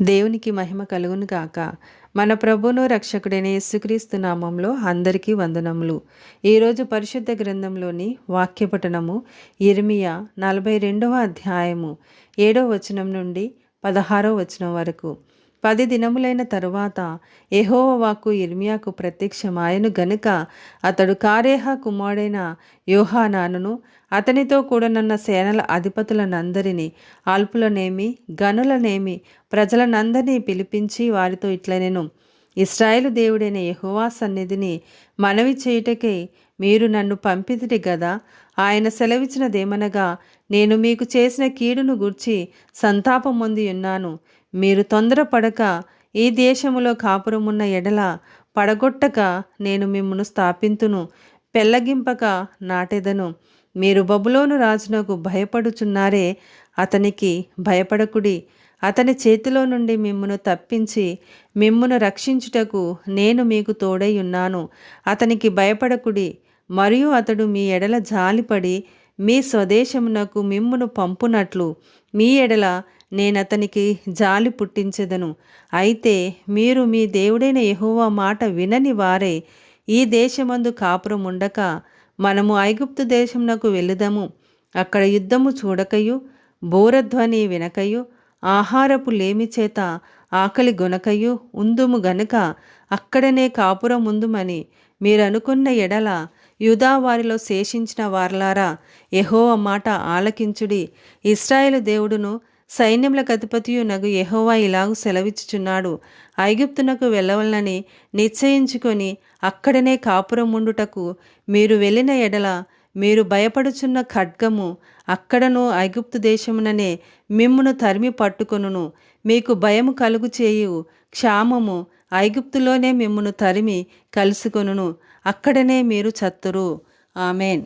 దేవునికి మహిమ కలుగును గాక. మన ప్రభును రక్షకుడైన యేసుక్రీస్తు నామంలో అందరికీ వందనములు. ఈరోజు పరిశుద్ధ గ్రంథంలోని వాక్యపఠనము ఇర్మియా నలభై రెండవ అధ్యాయము ఏడవ వచనం నుండి పదహారవ వచనం వరకు. పది దినములైన తరువాత ఎహోవాకు ఇర్మియాకు ప్రత్యక్షమాయను గనుక అతడు కారేహ కుమారుడైన యోహానానును అతనితో కూడనున్న సేనల అధిపతులనందరినీ అల్పులనేమి గనులనేమి ప్రజలనందరినీ పిలిపించి వారితో ఇట్ల నేను ఇస్రాయేలు దేవుడైన యహోవా సన్నిధిని మనవి చేయుటకై మీరు నన్ను పంపితిరి గదా? ఆయన సెలవిచ్చినదేమనగా నేను మీకు చేసిన కీడును గుర్చి సంతాపం పొంది ఉన్నాను. మీరు తొందరపడక ఈ దేశములో కాపురమున్న ఎడల పడగొట్టక నేను మిమ్మను స్థాపింతును పెళ్ళగింపక నాటెదను. మీరు బబులోను రాజునకు భయపడుచున్నారే అతనికి భయపడకుడి. అతని చేతిలో నుండి మిమ్మును తప్పించి మిమ్మును రక్షించుటకు నేను మీకు తోడై ఉన్నాను అతనికి భయపడకుడి. మరియు అతడు మీ ఎడల జాలిపడి మీ స్వదేశమునకు మిమ్మును పంపునట్లు. మీ ఎడల నేనతనికి జాలి పుట్టించెదను. అయితే మీరు మీ దేవుడైన యహోవా మాట వినని వారే ఈ దేశమందు కాపురం ఉండక మనము ఐగుప్తు దేశమునకు వెళ్ళుదము. అక్కడ యుద్ధము చూడకయు బోరధ్వని వినకయు ఆహారపు లేమి చేత ఆకలి గొనకయు ఉందుము గనుక అక్కడనే కాపురం ఉందుమని మీరు అనుకున్న ఎడల యుదా వారిలో శేషించిన వార్లారా ఎహోవ మాట ఆలకించుడి. ఇస్రాయేలు దేవుడును సైన్యముల అధిపతియు నగు యహోవా ఇలాగు సెలవిచ్చుచున్నాడు. ఐగుప్తునకు వెళ్ళవలనని నిశ్చయించుకొని అక్కడనే కాపురం ఉండుటకు మీరు వెళ్ళిన ఎడల మీరు భయపడుచున్న ఖడ్గము అక్కడను ఐగుప్తు దేశముననే మిమ్మును తరిమి పట్టుకొనును. మీకు భయము కలుగు చేయు క్షామము ఐగుప్తులోనే మిమ్మును తరిమి కలుసుకొనును. అక్కడనే మీరు చత్తురు. ఆమెన్.